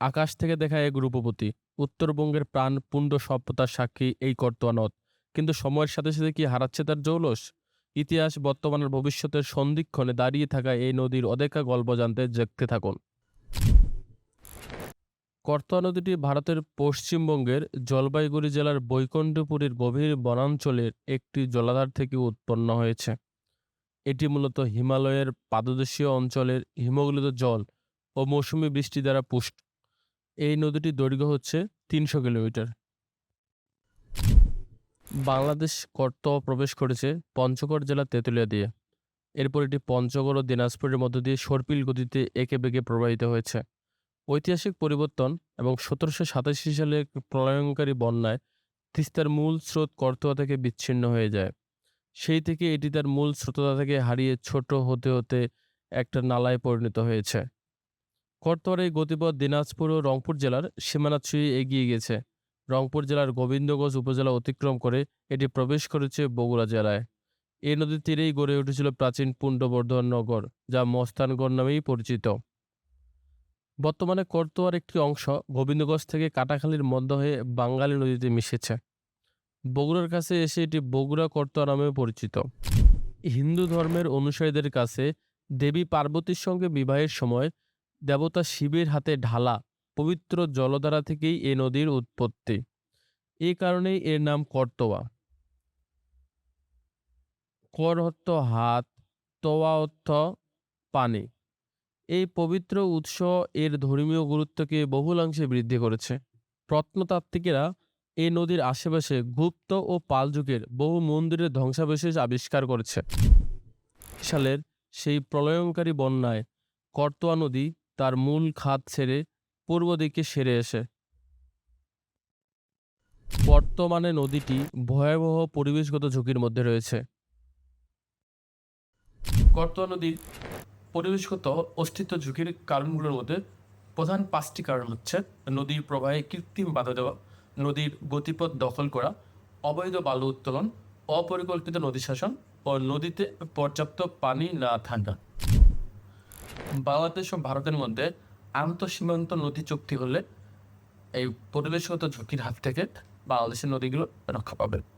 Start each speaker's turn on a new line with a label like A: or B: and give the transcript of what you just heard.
A: আকাশ থেকে দেখা এক রূপবতী। উত্তরবঙ্গের প্রাণ পুণ্ড সভ্যতার সাক্ষী এই নদ কিন্তু সময়ের সাথে সাথে কি হারাচ্ছে তার জৌলস? ইতিহাস বর্তমানের ভবিষ্যতের সন্ধিক্ষণে দাঁড়িয়ে থাকা এই নদীর অদেখা গল্প জানতে দেখতে থাকুন। করতোয়া নদীটি ভারতের পশ্চিমবঙ্গের জলপাইগুড়ি জেলার বৈকুণ্ঠপুরীর গভীর বনাঞ্চলের একটি জলাধার থেকে উৎপন্ন হয়েছে। এটি মূলত হিমালয়ের পাদদেশীয় অঞ্চলের হিমগলিত জল ও মৌসুমী বৃষ্টি দ্বারা পুষ্ট। এই নদীটির দৈর্ঘ্য হচ্ছে তিনশো কিলোমিটার। বাংলাদেশ করতোয়া প্রবেশ করেছে পঞ্চগড় জেলার তেঁতুলিয়া দিয়ে। এরপর এটি পঞ্চগড় ও দিনাজপুরের মধ্য দিয়ে সর্পিল গতিতে একে বেঁকে প্রবাহিত হয়েছে। ঐতিহাসিক পরিবর্তন এবং সতেরোশো সাতাশি সালে প্রলয়ঙ্কারী বন্যায় তিস্তার মূল স্রোত করতোয়া থেকে বিচ্ছিন্ন হয়ে যায়। সেই থেকে এটি তার মূল স্রোততা থেকে হারিয়ে ছোট হতে হতে একটা নালায় পরিণত হয়েছে। করতোয়ার এই গতিপথ দিনাজপুর ও রংপুর জেলার সীমানা ছুঁয়ে এগিয়ে গেছে রংপুর জেলার গোবিন্দগঞ্জ উপজেলা অতিক্রম করে এটি প্রবেশ করেছে বগুড়া জেলায়। এই নদীর তীরেই গড়ে উঠেছিল প্রাচীন পুণ্ডবর্ধন নগর, যা মস্তানগড় নামেই পরিচিত। বর্তমানে করতোয়ার একটি অংশ গোবিন্দগঞ্জ থেকে কাটাখালীর মধ্য হয়ে বাঙালি নদীতে মিশেছে। বগুড়ার কাছে এসে এটি বগুড়া করতোয়া নামে পরিচিত। হিন্দু ধর্মের অনুসারীদের কাছে দেবী পার্বতীর সঙ্গে বিবাহের সময় দেবতা শিবের হাতে ঢালা পবিত্র জলধারা থেকেই এ নদীর উৎপত্তি। এই কারণেই এর নাম করতোয়া। কর অর্থ হাত তোয়া অর্থ পানি। এই পবিত্র উৎস এর ধর্মীয় গুরুত্বকে বহুলাংশে বৃদ্ধি করেছে। প্রত্নতাত্ত্বিকেরা এই নদীর আশেপাশে গুপ্ত ও পাল যুগের বহু মন্দিরের ধ্বংসাবশেষ আবিষ্কার করেছে। সালের সেই প্রলয়ঙ্কারী বন্যায় করতোয়া নদী তার মূল খাত ছেড়ে পূর্ব দিকে সেরে এসে। বর্তমানে নদীটি ভয়াবহ পরিবেশগত ঝুঁকির মধ্যে রয়েছে। করতোয়া নদীর পরিবেশগত অস্তিত্ব ঝুঁকির কারণগুলোর মধ্যে প্রধান পাঁচটি কারণ হচ্ছে নদীর প্রবাহে কৃত্রিম বাধা দেওয়া, নদীর গতিপথ দখল করা, অবৈধ বালু উত্তোলন, অপরিকল্পিত নদী শাসন ও নদীতে পর্যাপ্ত পানি না থাকা। বাংলাদেশ ও ভারতের মধ্যে আন্তঃসীমান্ত নদী চুক্তি হলে এই পরিবেশগত ঝুঁকির হাত থেকে বাংলাদেশের নদীগুলো রক্ষা পাবে।